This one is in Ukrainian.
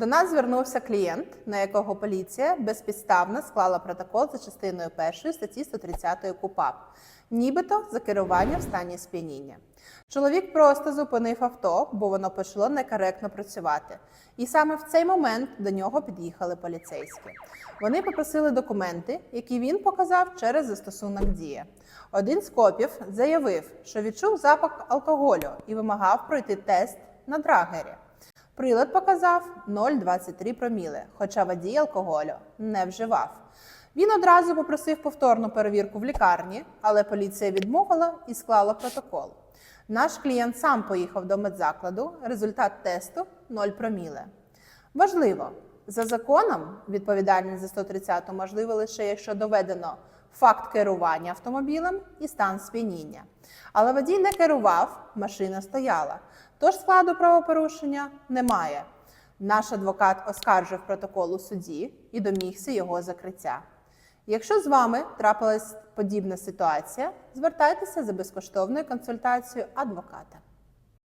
До нас звернувся клієнт, на якого поліція безпідставно склала протокол за частиною 1 статті 130 КУПАП, нібито за керування в стані сп'яніння. Чоловік просто зупинив авто, бо воно почало некоректно працювати. І саме в цей момент до нього під'їхали поліцейські. Вони попросили документи, які він показав через застосунок Дія. Один з копів заявив, що відчув запах алкоголю і вимагав пройти тест на драгері. Прилад показав 0,23 проміли, хоча водій алкоголю не вживав. Він одразу попросив повторну перевірку в лікарні, але поліція відмовила і склала протокол. Наш клієнт сам поїхав до медзакладу. Результат тесту 0 проміле. Важливо, за законом відповідальність за 130 можливо лише якщо доведено факт керування автомобілем і стан сп'яніння. Але водій не керував, машина стояла. Тож складу правопорушення немає. Наш адвокат оскаржив протокол у суді і домігся його закриття. Якщо з вами трапилась подібна ситуація, звертайтеся за безкоштовною консультацією адвоката.